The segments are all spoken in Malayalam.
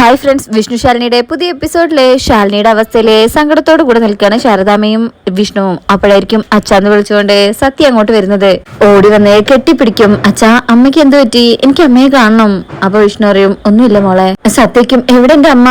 ഹായ് ഫ്രണ്ട്സ് വിഷ്ണു ശാലിനിയുടെ പുതിയ എപ്പിസോഡിലെ ശാലിനിയുടെ അവസ്ഥയിലെ സങ്കടത്തോടു കൂടെ നിൽക്കുകയാണ് ശാരദാമയും വിഷ്ണുവും. അപ്പോഴായിരിക്കും അച്ഛന്ന് വിളിച്ചുകൊണ്ട് സത്യ അങ്ങോട്ട് വരുന്നത്. ഓടി വന്ന് കെട്ടിപ്പിടിക്കും. അച്ഛാ അമ്മയ്ക്ക് എന്ത് പറ്റി? എനിക്ക് അമ്മയെ കാണണം. അപ്പൊ വിഷ്ണു പറയും ഒന്നുമില്ല മോളെ. സത്യക്കും എവിടെ എന്റെ അമ്മ?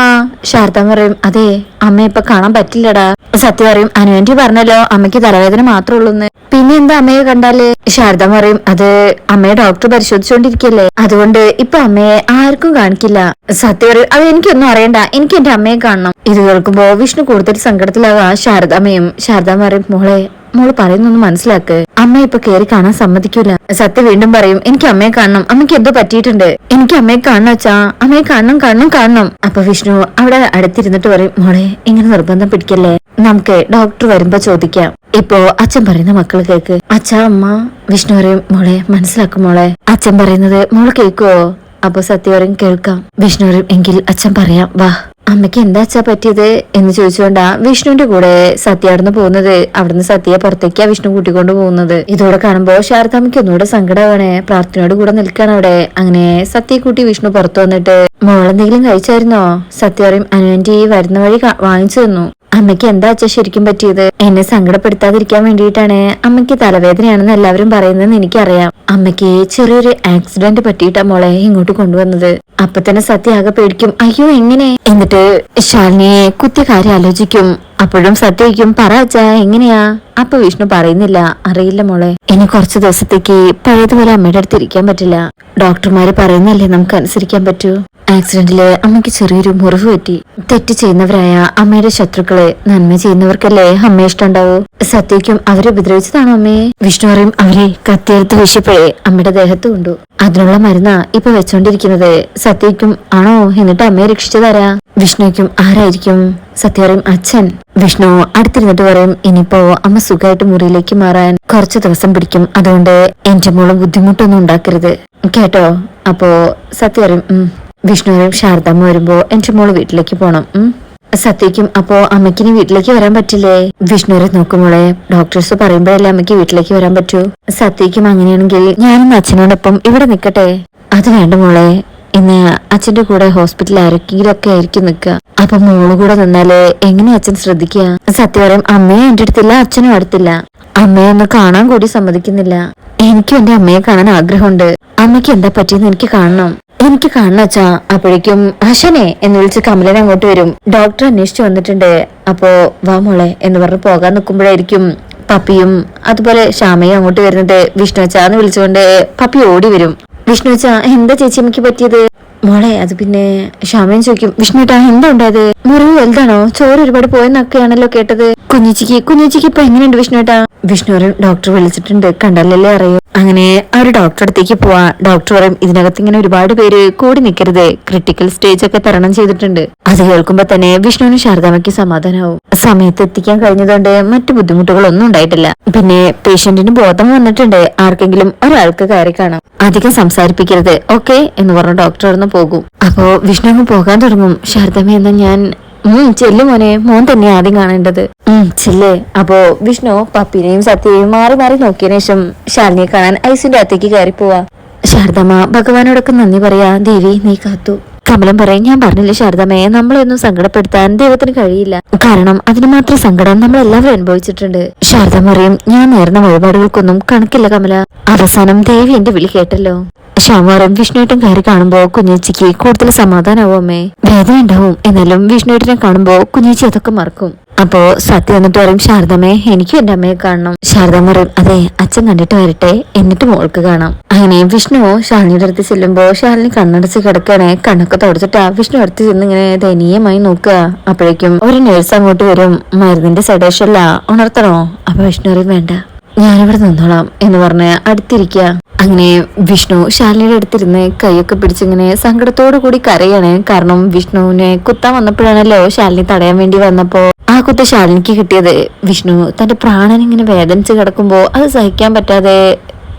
ശാരദാമ്മ പറയും അതെ അമ്മയെ ഇപ്പൊ കാണാൻ പറ്റില്ലടാ. സത്യ പറയും അനുവേണ്ടി പറഞ്ഞല്ലോ അമ്മയ്ക്ക് തലവേദന മാത്രമേ ഉള്ളൂന്ന്. പിന്നെ എന്താ അമ്മയെ കണ്ടാൽ? ശാരദ പറയും അത് അമ്മയെ ഡോക്ടർ പരിശോധിച്ചുകൊണ്ടിരിക്കല്ലേ അതുകൊണ്ട് ഇപ്പൊ അമ്മയെ ആർക്കും കാണിക്കില്ല. സത്യ പറയും അത് എനിക്കൊന്നും അറിയണ്ട. എനിക്ക് എന്റെ അമ്മയെ കാണണം. ഇത് കേൾക്കുമ്പോ വിഷ്ണു കൂടുതൽ സങ്കടത്തിലാകാ ശാരദാമ്മയും ശാരദാമ്മ പറയും മോളെ മോൾ പറയുന്നൊന്ന് മനസ്സിലാക്ക്. അമ്മ ഇപ്പൊ കേറി കാണാൻ സമ്മതിക്കൂല. സത്യ വീണ്ടും പറയും എനിക്ക് അമ്മയെ കാണണം. അമ്മയ്ക്ക് എന്തോ പറ്റിയിട്ടുണ്ട്. എനിക്ക് അമ്മയെ കാണണം അച്ഛാ. അമ്മയെ കാണണം കാണണം കാണണം. അപ്പൊ വിഷ്ണു അവിടെ അടുത്തിരുന്നിട്ട് പറയും മോളെ ഇങ്ങനെ നിർബന്ധം പിടിക്കല്ലേ? നമുക്ക് ഡോക്ടർ വരുമ്പോ ചോദിക്കാം. ഇപ്പോ അച്ഛൻ പറയുന്ന മക്കൾ കേക്ക്. അച്ഛ അമ്മ. വിഷ്ണു പറയും മോളെ മനസ്സിലാക്കും മോളെ. അച്ഛൻ പറയുന്നത് മോൾ കേക്കുവോ അപ്പൊ സത്യവരും കേൾക്കാം. വിഷ്ണു പറയും എങ്കിൽ അച്ഛൻ പറയാം. വാ. അമ്മയ്ക്ക് എന്താ അച്ഛാ പറ്റിയത് എന്ന് ചോദിച്ചുകൊണ്ടാ വിഷ്ണുവിന്റെ കൂടെ സത്യ അവിടുന്ന് പോകുന്നത്. അവിടുന്ന് സത്യയെ പുറത്തേക്കാ വിഷ്ണു കൂട്ടിക്കൊണ്ട് പോകുന്നത്. ഇതോടെ കാണുമ്പോ ശാരദാമ്മയ്ക്ക് ഒന്നുകൂടെ സങ്കടമാണ് പ്രാർത്ഥനയോട് കൂടെ നിൽക്കാണ് അവിടെ. അങ്ങനെ സത്യയെ കൂട്ടി വിഷ്ണു പുറത്തു വന്നിട്ട് മോളെന്തെങ്കിലും കഴിച്ചായിരുന്നോ? സത്യ പറയും അനുവന്റി വരുന്ന വഴി വാങ്ങിച്ചു തന്നു. അമ്മയ്ക്ക് എന്താ അച്ഛ ശരിക്കും പറ്റിയത്? എന്നെ സങ്കടപ്പെടുത്താതിരിക്കാൻ വേണ്ടിയിട്ടാണ് അമ്മയ്ക്ക് തലവേദനയാണെന്ന് എല്ലാവരും പറയുന്നതെന്ന് എനിക്കറിയാം. അമ്മയ്ക്ക് ചെറിയൊരു ആക്സിഡന്റ് പറ്റിയിട്ടാ മോളെ ഇങ്ങോട്ട് കൊണ്ടുവന്നത്. അപ്പൊ തന്നെ സത്യ ആകെ പേടിക്കും. അയ്യോ എങ്ങനെ? എന്നിട്ട് ശാലിനിയെ കുത്തിയ കാര്യം ആലോചിക്കും. അപ്പോഴും സത്യയ്ക്കും പറ അച്ഛാ എങ്ങനെയാ? അപ്പൊ വിഷ്ണു പറയുന്നില്ല. അറിയില്ല മോളെ. ഇനി കുറച്ച് ദിവസത്തേക്ക് പഴയതുപോലെ അമ്മയുടെ അടുത്ത് ഇരിക്കാൻ പറ്റില്ല. ഡോക്ടർമാര് പറയുന്നല്ലേ നമുക്ക് അനുസരിക്കാൻ പറ്റൂ? ആക്സിഡന്റിൽ അമ്മയ്ക്ക് ചെറിയൊരു മുറിവ് പറ്റി. തെറ്റ് ചെയ്യുന്നവരായ അമ്മയുടെ ശത്രുക്കളെ നന്മ ചെയ്യുന്നവർക്കല്ലേ അമ്മ ഇഷ്ടമുണ്ടാവൂ സത്യയ്ക്കും അവരെ ഉപദ്രവിച്ചതാണോ അമ്മയെ വിഷ്ണു പറയും അവരെ കത്തിയെടുത്ത് വീശിയപ്പോഴേ അമ്മയുടെ ദേഹത്ത് കൊണ്ടു. അതിനുള്ള മരുന്നാ ഇപ്പൊ വെച്ചോണ്ടിരിക്കുന്നത്. സത്യയ്ക്കും ആണോ? എന്നിട്ട് അമ്മയെ രക്ഷിച്ചതാരാ? വിഷ്ണുക്കും ആരായിരിക്കും? സത്യ പറയും അച്ഛൻ. വിഷ്ണു അടുത്തിരുന്നിട്ട് പറയും ഇനിയിപ്പോ അമ്മ സുഖമായിട്ട് മുറിയിലേക്ക് മാറാൻ കുറച്ച് ദിവസം പിടിക്കും. അതുകൊണ്ട് എന്റെ മോൾ ബുദ്ധിമുട്ടൊന്നും ഉണ്ടാക്കരുത്. കേട്ടോ? അപ്പോ സത്യ പറയും ഉം ശാരദമ്മ വരുമ്പോ എന്റെ മോൾ വീട്ടിലേക്ക് പോണം സത്യക്കും അപ്പോ അമ്മയ്ക്കിനി വീട്ടിലേക്ക് വരാൻ പറ്റില്ലേ? വിഷ്ണുവിനെ നോക്കുമ്പോളെ ഡോക്ടേഴ്സ് പറയുമ്പോഴല്ലേ അമ്മയ്ക്ക് വീട്ടിലേക്ക് വരാൻ പറ്റൂ. സത്യക്കും അങ്ങനെയാണെങ്കിൽ ഞാനും അച്ഛനോടൊപ്പം ഇവിടെ നിക്കട്ടെ? അത് വേണ്ട മോളെ. ഇന്ന് അച്ഛന്റെ കൂടെ ഹോസ്പിറ്റലിൽ ആരെങ്കിലും ഒക്കെ ആയിരിക്കും നിക്കുക അപ്പൊ മോൾ കൂടെ നിന്നാലേ എങ്ങനെ അച്ഛൻ ശ്രദ്ധിക്കുക സത്യം പറയും അമ്മയെ എന്റെ അടുത്തില്ല അച്ഛനും അടുത്തില്ല. അമ്മയെ ഒന്ന് കാണാൻ കൂടി സമ്മതിക്കുന്നില്ല. എനിക്കും എന്റെ അമ്മയെ കാണാൻ ആഗ്രഹമുണ്ട്. അമ്മയ്ക്ക് എന്താ പറ്റിയെന്ന് എനിക്ക് കാണണം. എനിക്ക് കാണണം അച്ഛാ അപ്പോഴേക്കും അശനെ എന്ന് വിളിച്ച് കമലൻ അങ്ങോട്ട് വരും. ഡോക്ടർ അന്വേഷിച്ചു വന്നിട്ടുണ്ട്. അപ്പോ വാ മോളെ എന്ന് പറഞ്ഞ് പോകാൻ നിൽക്കുമ്പോഴായിരിക്കും പപ്പിയും അതുപോലെ ശ്യാമയും അങ്ങോട്ട് വരുന്നത്. വിഷ്ണു അച്ഛാന്ന് വിളിച്ചുകൊണ്ട് പപ്പി ഓടി വരും. വിഷ്ണു അച്ഛാ എന്താ ചേച്ചി എനിക്ക് പറ്റിയത്? മോളെ അത് പിന്നെ ശ്യാമയും ചോദിക്കും. വിഷ്ണുട്ടാ എന്താ ഉണ്ടായത്? മുറിവ് വലുതാണോ? ചോറ് ഒരുപാട് പോയെന്നൊക്കെയാണല്ലോ കേട്ടത്. കുഞ്ഞിച്ചിക്ക് കുഞ്ഞിച്ചിക്ക് ഇപ്പൊ എങ്ങനെയുണ്ട് വിഷ്ണുട്ടാ? വിഷ്ണു ഡോക്ടർ വിളിച്ചിട്ടുണ്ട്. കണ്ടല്ലേ അറിയൂ. അങ്ങനെ ആ ഒരു ഡോക്ടറെ അടുത്തേക്ക് പോവാ. ഡോക്ടർ പറയും ഇതിനകത്ത് ഇങ്ങനെ ഒരുപാട് പേര് കൂടി നിൽക്കരുത് ക്രിട്ടിക്കൽ സ്റ്റേജ് ഒക്കെ തരണം ചെയ്തിട്ടുണ്ട്. അത് കേൾക്കുമ്പോ തന്നെ വിഷ്ണുവിന് ശാരദാമയ്ക്ക് സമാധാനമാവും സമയത്ത് എത്തിക്കാൻ കഴിഞ്ഞതുകൊണ്ട് മറ്റു ബുദ്ധിമുട്ടുകളൊന്നും ഉണ്ടായിട്ടില്ല. പിന്നെ പേഷ്യന്റിന് ബോധം വന്നിട്ടുണ്ട്. ആർക്കെങ്കിലും ഒരാൾക്ക് കയറി കാണാം. അധികം സംസാരിപ്പിക്കരുത് ഓക്കെ എന്ന് പറഞ്ഞ ഡോക്ടർ പോകും. അപ്പോ വിഷ്ണു അങ്ങ് പോകാൻ തുടങ്ങും. ശാരദാമ എന്ന ഞാൻ ചെല്ലു മോനെ. മോൻ തന്നെ ആദ്യം കാണേണ്ടത്. ചെല്ലേ. അപ്പോ വിഷ്ണു പപ്പിനെയും സത്യയെയും മാറി മാറി നോക്കിയതിനു ശേഷം ശാലിനിയെ കാണാൻ ഐസിന്റെ അകത്തേക്ക് കയറി പോവാ. ശാരദമ്മ ഭഗവാനോടൊക്കെ നന്ദി പറയാ. ദേവി നീ കാത്തു. കമലം പറയും ഞാൻ പറഞ്ഞില്ല ശാരദമ്മയെ നമ്മളൊന്നും സങ്കടപ്പെടുത്താൻ ദൈവത്തിന് കഴിയില്ല. കാരണം അതിന് മാത്രം സങ്കടം നമ്മൾ എല്ലാവരും അനുഭവിച്ചിട്ടുണ്ട്. ശാരദ പറയും ഞാൻ നേർന്ന വഴിപാടുകൾക്കൊന്നും കണക്കില്ല കമല. അവസാനം ദേവി എന്റെ വിളി കേട്ടല്ലോ. ശ്യാമാറും വിഷ്ണുവേട്ടൻ കയറി കാണുമ്പോ കുഞ്ഞേച്ചിക്ക് കൂടുതൽ സമാധാനാവും അമ്മേ. വേദന ഉണ്ടാവും. എന്നാലും വിഷ്ണുവേട്ടനെ കാണുമ്പോ കുഞ്ഞേച്ചി അതൊക്കെ മറക്കും. അപ്പോ സത്യം എന്നിട്ട് പറയും ശാരദമ്മേ എനിക്കും എന്റെ അമ്മയെ കാണണം. ശാരദമ്മ പറയും അതെ അച്ഛൻ കണ്ടിട്ട് വരട്ടെ എന്നിട്ട് മോൾക്ക് കാണാം. അങ്ങനെ വിഷ്ണുവോ ശാലിനിയുടെ അടുത്ത് ചെല്ലുമ്പോ ശാലിനി കണ്ണടച്ച് കിടക്കണേ കണ്ണൊക്കെ തുടച്ചിട്ടാ വിഷ്ണു അടുത്ത് ചെന്ന് ഇങ്ങനെ ദയനീയമായി നോക്കുക. അപ്പോഴേക്കും ഒരു നേഴ്സ് അങ്ങോട്ട് വരും മരുന്നിന്റെ സെഡേഷല്ല ഉണർത്തണോ? അപ്പൊ വിഷ്ണു പറയും വേണ്ട ഞാനിവിടെ നിന്നോളാം എന്ന് പറഞ്ഞ് അടുത്തിരിക്കുക. അങ്ങനെ വിഷ്ണു ശാലിനിയുടെ അടുത്തിരുന്ന് കൈയൊക്കെ പിടിച്ചിങ്ങനെ സങ്കടത്തോടു കൂടി കരയാണ്. കാരണം വിഷ്ണുവിനെ കുത്താൻ വന്നപ്പോഴാണല്ലോ ശാലിനി തടയാൻ വേണ്ടി വന്നപ്പോ ആ കുത്ത ശാലിനിക്ക് കിട്ടിയത്. വിഷ്ണു തന്റെ പ്രാണൻ ഇങ്ങനെ വേദനിച്ച് കിടക്കുമ്പോ അത് സഹിക്കാൻ പറ്റാതെ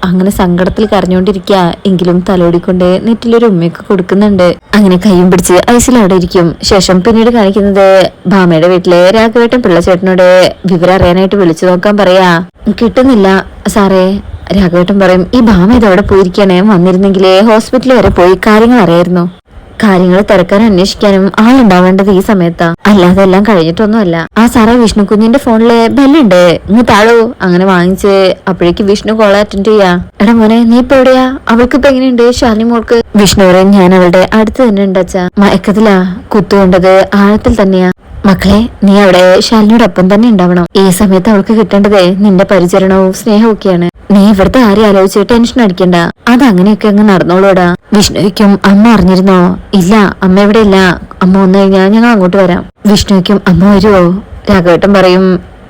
അങ്ങനെ സങ്കടത്തിൽ കരഞ്ഞുകൊണ്ടിരിക്കുക. എങ്കിലും തലോടിക്കൊണ്ട് നെറ്റിലൊരു ഉമ്മയൊക്കെ കൊടുക്കുന്നുണ്ട്. അങ്ങനെ കൈയും പിടിച്ച് ഐസിൽ അവിടെ ഇരിക്കും. ശേഷം പിന്നീട് കാണിക്കുന്നത് ഭാമയുടെ വീട്ടിലെ രാഘവേട്ടൻ പിള്ളച്ചേട്ടനോട് വിവരം അറിയാനായിട്ട് വിളിച്ചു നോക്കാൻ പറയാ. കിട്ടുന്നില്ല. സാറേ രാഘവേട്ടൻ പറയും ഈ ഭാമ ഇതവിടെ പോയിരിക്കണേ വന്നിരുന്നെങ്കിലേ ഹോസ്പിറ്റലിൽ വരെ പോയി കാര്യങ്ങൾ അറിയായിരുന്നു. കാര്യങ്ങൾ തിരക്കാൻ അന്വേഷിക്കാനും ആളുണ്ടാവേണ്ടത് ഈ സമയത്താ. അല്ലാതെ എല്ലാം കഴിഞ്ഞിട്ടൊന്നുമല്ല. ആ സാറേ വിഷ്ണു കുഞ്ഞിന്റെ ഫോണിൽ ബെല്ലുണ്ട്. നീ താഴോ? അങ്ങനെ വാങ്ങിച്ച് അപ്പോഴേക്ക് വിഷ്ണു കോൾ അറ്റൻഡ് ചെയ്യാ. എടാ മോനെ നീ ഇപ്പൊ എവിടെയാ? അവൾക്ക് ഇപ്പൊ എങ്ങനെയുണ്ട്? ഷാലിനി മോൾക്ക്? വിഷ്ണു പറയും ഞാൻ അവളുടെ അടുത്ത് തന്നെ ഉണ്ട് അച്ഛാ. മയക്കത്തിലാ. കുത്തുകൊണ്ടത് ആഴത്തിൽ തന്നെയാ. മക്കളെ നീ അവിടെ ശാലിനിയോടൊപ്പം തന്നെ ഉണ്ടാവണം. ഈ സമയത്ത് അവൾക്ക് കിട്ടേണ്ടത് നിന്റെ പരിചരണവും സ്നേഹവും ഒക്കെയാണ് നീ ഇവിടുത്തെ ആരെയും ആലോചിച്ച് ടെൻഷൻ അടിക്കണ്ട. അത് അങ്ങനെയൊക്കെ അങ്ങ് നടന്നോളൂടാ. വിഷ്ണുവിക്കും അമ്മ അറിഞ്ഞിരുന്നോ? ഇല്ല അമ്മ ഇവിടെ ഇല്ല അമ്മ വന്നു കഴിഞ്ഞാൽ ഞങ്ങൾ അങ്ങോട്ട് വരാം. വിഷ്ണുവിക്കും അമ്മ വരുമോ രാഘവേട്ടൻ പറയും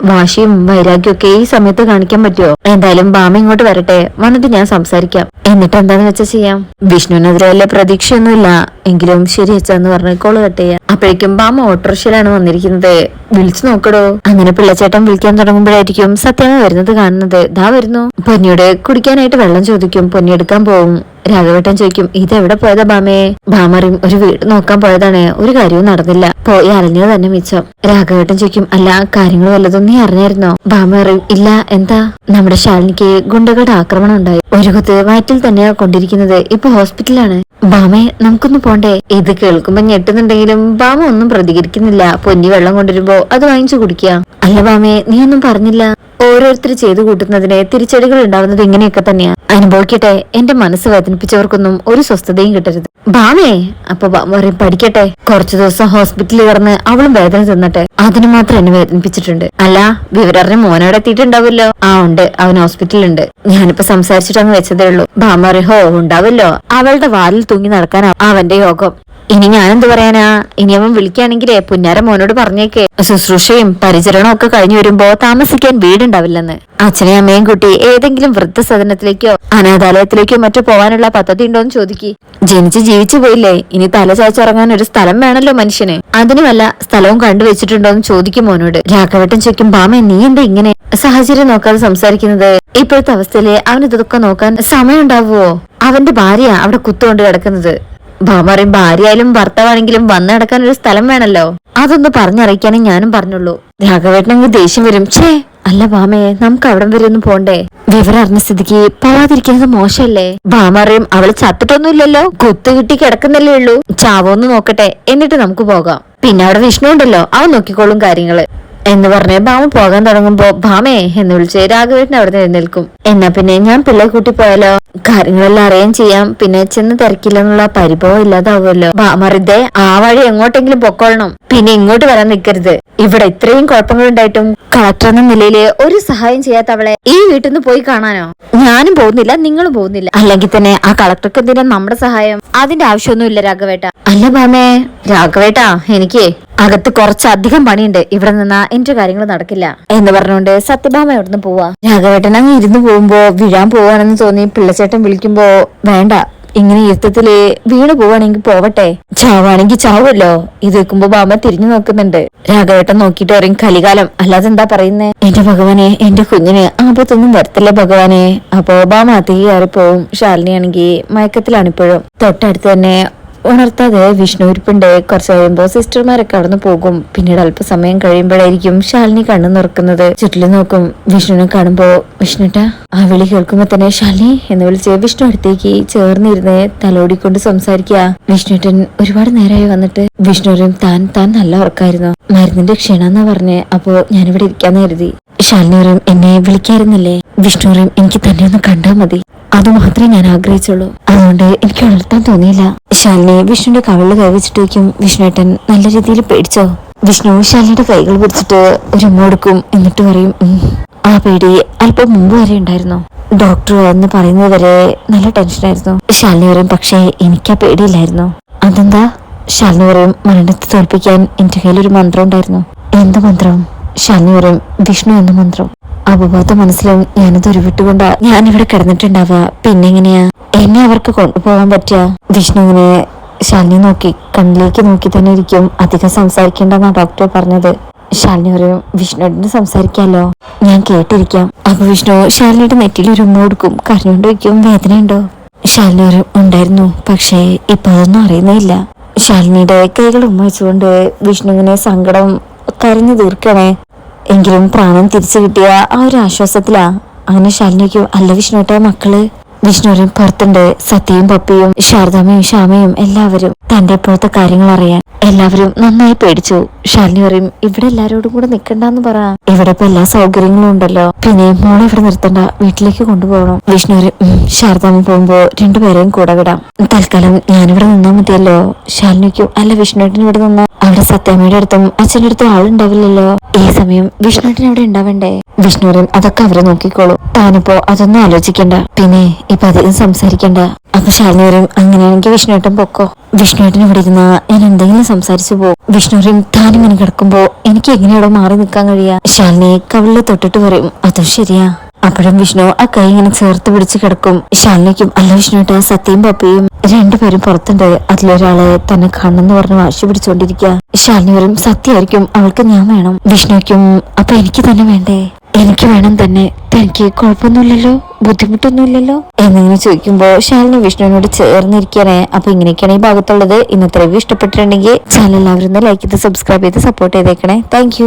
വാശിയും വൈരാഗ്യവും ഒക്കെ ഈ സമയത്ത് കാണിക്കാൻ പറ്റുമോ എന്തായാലും ബാമ ഇങ്ങോട്ട് വരട്ടെ. വന്നിട്ട് ഞാൻ സംസാരിക്കാം. എന്നിട്ട് എന്താന്ന് വെച്ചാ ചെയ്യാം? വിഷ്ണുവിനെതിരെ വലിയ പ്രതീക്ഷയൊന്നുമില്ല. എങ്കിലും ശരി അച്ഛ എന്ന് പറഞ്ഞ് കോൾ കട്ട് ചെയ്യാം. അപ്പോഴേക്കും ബാമ ഓട്ടോറിക്ഷയിലാണ് വന്നിരിക്കുന്നത്. വിളിച്ചു നോക്കടോ. അങ്ങനെ പിള്ളച്ചേട്ടൻ വിളിക്കാൻ തുടങ്ങുമ്പോഴായിരിക്കും സത്യമ വരുന്നത് കാണുന്നത്. ദാ വരുന്നു. പൊന്നിയോട് കുടിക്കാനായിട്ട് വെള്ളം ചോദിക്കും. പൊന്നി എടുക്കാൻ പോവും. രാഘവേട്ടൻ ചോദിക്കും ഇത് എവിടെ പോയതാ ബാമേ ബാമറിയും ഒരു വീട് നോക്കാൻ പോയതാണ്. ഒരു കാര്യവും നടന്നില്ല. പോയി അറിഞ്ഞത് തന്നെ മിച്ചം. രാഘവേട്ടൻ ചോദിക്കും അല്ല കാര്യങ്ങൾ വല്ലതും നീ അറിഞ്ഞായിരുന്നോ? ബാമറിയും ഇല്ല എന്താ? നമ്മുടെ ശാലിനിക്ക് ഗുണ്ടകളുടെ ആക്രമണം ഉണ്ടായി. ഒരു കുത്ത് വയറ്റിൽ തന്നെയാ കൊണ്ടിരിക്കുന്നത്. ഇപ്പൊ ഹോസ്പിറ്റലാണ് ബാമേ നമുക്കൊന്ന് പോണ്ടേ? ഇത് കേൾക്കുമ്പോ ഞെട്ടുന്നുണ്ടെങ്കിലും ബാമ ഒന്നും പ്രതികരിക്കുന്നില്ല. പൊന്നി വെള്ളം കൊണ്ടുവരുമ്പോ അത് വാങ്ങിച്ചു കുടിക്കുക. അല്ല ബാമേ നീ ഒന്നും പറഞ്ഞില്ല. ഓരോരുത്തർ ചെയ്തു കൂട്ടുന്നതിന് തിരിച്ചടികൾ ഉണ്ടാവുന്നത് ഇങ്ങനെയൊക്കെ തന്നെയാണ് അനുഭവിക്കട്ടെ എന്റെ മനസ്സ് വേദനിപ്പിച്ചവർക്കൊന്നും ഒരു സ്വസ്ഥതയും കിട്ടരുത്. ബാമേ അപ്പൊ പറയും പഠിക്കട്ടെ. കുറച്ചു ദിവസം ഹോസ്പിറ്റലിൽ കിടന്ന് അവളും വേദന തിന്നട്ടെ. അതിന് മാത്രം എന്നെ വേദനിപ്പിച്ചിട്ടുണ്ട്. അല്ല വിവരറിന് മോനോടെ എത്തിയിട്ടുണ്ടാവില്ലോ ആ ഉണ്ട്. അവൻ ഹോസ്പിറ്റലുണ്ട് ഞാനിപ്പോ സംസാരിച്ചിട്ടങ്ങ് വെച്ചതേ ഉള്ളൂ. ഭാമ പറയും ഹോ ഉണ്ടാവില്ലോ അവളുടെ വാലിൽ തൂങ്ങി നടക്കാൻ അവന്റെ യോഗം. ഇനി ഞാനെന്ത് പറയാനാ? ഇനി അവൻ വിളിക്കുകയാണെങ്കിലേ പുന്നാര മോനോട് പറഞ്ഞേക്കേ. ശുശ്രൂഷയും പരിചരണവും ഒക്കെ കഴിഞ്ഞു വരുമ്പോ താമസിക്കാൻ വീടുണ്ടാവില്ലെന്ന്. അച്ഛനെയും അമ്മയും കുട്ടി ഏതെങ്കിലും വൃദ്ധസദനത്തിലേക്കോ അനാഥാലയത്തിലേക്കോ മറ്റോ പോവാനുള്ള പദ്ധതി ഉണ്ടോന്ന് ചോദിക്കി. ജനിച്ച് ജീവിച്ചു പോയില്ലേ? ഇനി തല ചാച്ചുറങ്ങാൻ ഒരു സ്ഥലം വേണല്ലോ മനുഷ്യന്. അതിന് വല്ല സ്ഥലവും കണ്ടുവച്ചിട്ടുണ്ടോന്ന് ചോദിക്കും മോനോട്. രാഘവട്ടൻ ചോദിക്കും ബാമ നീ എന്താ ഇങ്ങനെ? സാഹചര്യം നോക്കാതെ സംസാരിക്കുന്നത്. ഇപ്പോഴത്തെ അവസ്ഥയിലെ അവന് ഇതൊക്കെ നോക്കാൻ സമയം ഉണ്ടാവുമോ അവന്റെ ഭാര്യ അവിടെ കുത്തുകൊണ്ട് കിടക്കുന്നത്. ഭാമറിയും ഭാര്യയായാലും ഭർത്താവാണെങ്കിലും വന്നു നടക്കാൻ ഒരു സ്ഥലം വേണല്ലോ. അതൊന്ന് പറഞ്ഞറിയിക്കാനേ ഞാനും പറഞ്ഞുള്ളൂ. രാഘവേട്ടനങ്ങ് ദേഷ്യം വരും. ഛേ അല്ല ഭാമയെ നമുക്ക് അവിടം വരെ ഒന്ന് പോണ്ടേ? വിവരം അറിഞ്ഞ സ്ഥിതിക്ക് പോവാതിരിക്കുന്നത് മോശമല്ലേ? ഭാമറിയും അവൾ ചത്തിട്ടൊന്നുമില്ലല്ലോ? കുത്തു കിട്ടി കിടക്കുന്നല്ലേ ഉള്ളൂ. ചാവോന്ന് നോക്കട്ടെ എന്നിട്ട് നമുക്ക് പോകാം. പിന്നെ അവിടെ വിഷ്ണു ഉണ്ടല്ലോ അവൻ നോക്കിക്കോളും കാര്യങ്ങൾ. എന്ന് പറഞ്ഞ് ഭാമ പോകാൻ തുടങ്ങുമ്പോ ഭാമേ എന്ന് വിളിച്ച് രാഘവേട്ടൻ അവിടെ എഴുന്നേൽക്കും എന്നാ പിന്നെ ഞാൻ പിള്ളേ കൂട്ടി പോയാലോ? കാര്യങ്ങളെല്ലാം അറിയാൻ ചെയ്യാം. പിന്നെ ചെന്ന് തിരക്കില്ലെന്നുള്ള പരിഭവം ഇല്ലാതാവുമല്ലോ. ഭാമറിതെ ആ വഴി എങ്ങോട്ടെങ്കിലും പൊക്കോളണം. പിന്നെ ഇങ്ങോട്ട് വരാൻ നിൽക്കരുത്. ഇവിടെ ഇത്രയും കുഴപ്പങ്ങളുണ്ടായിട്ടും കളക്ടർ എന്ന നിലയിൽ ഒരു സഹായം ചെയ്യാത്ത അവളെ ഈ വീട്ടിൽ നിന്ന് പോയി കാണാനോ? ഞാനും പോകുന്നില്ല നിങ്ങളും പോകുന്നില്ല. അല്ലെങ്കിൽ തന്നെ ആ കളക്ടർക്ക് എന്തിനാ നമ്മുടെ സഹായം അതിന്റെ ആവശ്യമൊന്നുമില്ല രാഘവേട്ട. അല്ല ഭാമേ രാഘവേട്ടാ എനിക്ക് അകത്ത് കുറച്ചധികം പണിയുണ്ട്. ഇവിടെ നിന്നാ എന്റെ കാര്യങ്ങൾ നടക്കില്ല. എന്ന് പറഞ്ഞുകൊണ്ട് സത്യഭാമ ഇവിടുന്ന് പോവാ? രാഘവേട്ടൻ അങ്ങ് ഇരുന്ന് പോകുമ്പോ വീഴാൻ പോവാണെന്ന് തോന്നി പിള്ളച്ചേട്ടൻ വിളിക്കുമ്പോ വേണ്ട ഇങ്ങനെ യുദ്ധത്തിൽ വീണ് പോവാണെങ്കിൽ പോവട്ടെ. ചാവാണെങ്കിൽ ചാവുമല്ലോ. ഇത് വെക്കുമ്പോ ബാമ തിരിഞ്ഞു നോക്കുന്നുണ്ട്. രാഘവേട്ടൻ നോക്കിട്ട് പറയും കലികാലം അല്ലാതെ എന്താ പറയുന്നേ? എന്റെ ഭഗവാനെ എന്റെ കുഞ്ഞിന് ആപത്തൊന്നും വരത്തില്ല ഭഗവാനെ. അപ്പോ ബാമ അതി കയറിപ്പോവും ശാലിനിയാണെങ്കിൽ മയക്കത്തിലാണ് ഇപ്പോഴും തൊട്ടടുത്ത് തന്നെ ഉണർത്താതെ വിഷ്ണു ഇരിപ്പുണ്ട്. കുറച്ച് കഴിയുമ്പോ സിസ്റ്റർമാരൊക്കെ അവിടുന്ന് പോകും. പിന്നീട് അല്പസമയം കഴിയുമ്പോഴായിരിക്കും ശാലിനി കണ്ണു നിറക്കുന്നത്. ചുറ്റിലും നോക്കും. വിഷ്ണുവിനെ കാണുമ്പോ വിഷ്ണുട്ട ആ വിളി കേൾക്കുമ്പോ തന്നെ ശാലിനി എന്ന് വിളിച്ച് വിഷ്ണു അടുത്തേക്ക് ചേർന്നിരുന്ന് തലോടിക്കൊണ്ട് സംസാരിക്കുക. വിഷ്ണുട്ടൻ ഒരുപാട് നേരമായി വന്നിട്ട് വിഷ്ണുവിനും താൻ താൻ നല്ല ഉറക്കായിരുന്നു. മരുന്നിന്റെ ക്ഷീണമെന്നാ പറഞ്ഞ്. അപ്പോ ഞാനിവിടെ ഇരിക്കാന്ന് കരുതി. ശാലിനിയും എന്നെ വിളിക്കായിരുന്നില്ലേ? വിഷ്ണുറിയും എനിക്ക് തന്നെ ഒന്ന് കണ്ടാ മതി. അത് മാത്രമേ ഞാൻ ആഗ്രഹിച്ചുള്ളൂ. അതുകൊണ്ട് എനിക്ക് ഉണർത്താൻ തോന്നിയില്ല. ശാലിനി വിഷ്ണുവിന്റെ കവിളിൽ കൈവച്ചിട്ടേക്കും വിഷ്ണുവേട്ടൻ നല്ല രീതിയിൽ പേടിച്ചോ? വിഷ്ണു ശാലിനിയുടെ കൈകൾ പിടിച്ചിട്ട് ഒരു കൊടുക്കും എന്നിട്ട് പറയും ആ പേടി അല്പം മുമ്പ് വരെ ഉണ്ടായിരുന്നു. ഡോക്ടർ എന്ന് പറയുന്നത് വരെ നല്ല ടെൻഷനായിരുന്നു ശാലിനി പറയും പക്ഷേ എനിക്ക് ആ പേടിയില്ലായിരുന്നു. അതെന്താ? ശാലിനി പറയും മരണത്തെ തോൽപ്പിക്കാൻ എന്റെ കയ്യിൽ ഒരു മന്ത്രം ഉണ്ടായിരുന്നു. എന്ത് മന്ത്രം? ശാലിനി പറയും വിഷ്ണു എന്ന മന്ത്രം. അപബോധ മനസ്സിലും ഞാനത് ഉരുവിട്ടുകൊണ്ടാ ഞാൻ ഇവിടെ കിടന്നിട്ടുണ്ടാവുക. പിന്നെ എങ്ങനെയാ എന്നെ അവർക്ക് കൊണ്ടുപോകാൻ പറ്റുക ഇങ്ങനെ ശാലിനി നോക്കി കണ്ണിലേക്ക് നോക്കി തന്നെ ഇരിക്കും. അധികം സംസാരിക്കേണ്ടെന്നാ ഡോക്ടർ പറഞ്ഞത്. ശാലിനി പറയും വിഷ്ണുവിന് സംസാരിക്കാമല്ലോ ഞാൻ കേട്ടിരിക്കാം. അപ്പൊ വിഷ്ണു ശാലിനിയുടെ നെറ്റിൽ ഒരു ഉമ്മ കൊടുക്കും. കരഞ്ഞുകൊണ്ട് വയ്ക്കും. വേദനയുണ്ടോ? ശാലിനി പറയും ഉണ്ടായിരുന്നു. പക്ഷേ ഇപ്പൊ അതൊന്നും അറിയുന്നില്ല. ശാലിനിയുടെ കൈകൾ ഉമ്മ വെച്ചുകൊണ്ട് വിഷ്ണുവിനെ സങ്കടം കരഞ്ഞു തീർക്കണേ എങ്കിലും പ്രാണൻ തിരിച്ചു കിട്ടിയ ആ ഒരു ആശ്വാസത്തിലാ. അങ്ങനെ ശാലിനിക്കോ അല്ല വിഷ്ണുട്ടോ മക്കൾ. വിഷ്ണു പറയും പുറത്തുണ്ട് സത്യയും പപ്പിയും ശാരദാമ്മയും ശ്യാമയും എല്ലാവരും തന്റെ ഇപ്പോഴത്തെ കാര്യങ്ങൾ അറിയാൻ എല്ലാവരും നന്നായി പേടിച്ചു. ശാലിനി പറയും ഇവിടെ എല്ലാരോടും കൂടെ നിക്കണ്ടെന്ന് പറ. ഇവിടെ ഇപ്പൊ എല്ലാ സൗകര്യങ്ങളും ഉണ്ടല്ലോ. പിന്നെ മോളെ ഇവിടെ നിർത്തണ്ട. വീട്ടിലേക്ക് കൊണ്ടുപോകണം. വിഷ്ണു പറയും "ഉം, ശാരദാമ്മ പോകുമ്പോ രണ്ടുപേരെയും കൂടെ വിടാം. തൽക്കാലം ഞാനിവിടെ നിന്നാ മതിയല്ലോ. ശാലിനിക്കും അല്ല വിഷ്ണുവേട്ടനും ഇവിടെ നിന്നാ? അവിടെ സത്യാമ്മയുടെ അടുത്തും അച്ഛന്റെ അടുത്തും ആളുണ്ടാവില്ലല്ലോ. ഈ സമയം വിഷ്ണുവേട്ടൻ അവിടെ ഉണ്ടാവണ്ടേ? വിഷ്ണു പറയും അതൊക്കെ അവരെ നോക്കിക്കോളൂ. താനിപ്പോ അതൊന്നും ആലോചിക്കണ്ട. പിന്നെ ഇപ്പൊ അധികം സംസാരിക്കണ്ട. അപ്പൊ ശാലിനി പറയും അങ്ങനെയാണെങ്കിൽ വിഷ്ണുവേട്ടൻ പൊക്കോ? വിഷ്ണുവേട്ടൻ ഇവിടെ ഇരുന്ന ഞാൻ എന്തെങ്കിലും സംസാരിച്ചു പോകും വിഷ്ണു പറയും ഇങ്ങനെ കിടക്കുമ്പോ എനിക്ക് എങ്ങനെയാണോ മാറി നിൽക്കാൻ കഴിയാ? ശാലിനി കവിളിൽ തൊട്ടിട്ട് പറയും അതും ശരിയാ. അപ്പോഴും വിഷ്ണു ആ കൈ ഇങ്ങനെ ചേർത്ത് പിടിച്ച് കിടക്കും. ശാലിനിക്കും അല്ല വിഷ്ണുട്ട സത്യയും പപ്പയും രണ്ടുപേരും പുറത്തുണ്ട്. അതിലൊരാളെ തന്നെ കാണണമെന്ന് പറഞ്ഞ് വാശി പിടിച്ചോണ്ടിരിക്കുക ശാലിനി വരും സത്യമായിരിക്കും അവൾക്ക് ഞാൻ വേണം. വിഷ്ണുക്കും അപ്പൊ എനിക്ക് തന്നെ വേണ്ടേ? എനിക്ക് വേണം തന്നെ. തനിക്ക് കുഴപ്പമൊന്നുമില്ലല്ലോ. ബുദ്ധിമുട്ടൊന്നുമില്ലല്ലോ. എന്നിങ്ങനെ ചോദിക്കുമ്പോ ശാലിനി വിഷ്ണുവിനോട് ചേർന്നിരിക്കണേ അപ്പൊ ഇങ്ങനെയൊക്കെയാണ് ഈ ഭാഗത്തുള്ളത്. ഇന്നത്തെ റിവ്യൂ ഇഷ്ടപ്പെട്ടിട്ടുണ്ടെങ്കിൽ ചാനൽ എല്ലാവരും ലൈക്ക് ചെയ്ത് സബ്സ്ക്രൈബ് ചെയ്ത് സപ്പോർട്ട് ചെയ്തേക്കണേ. താങ്ക്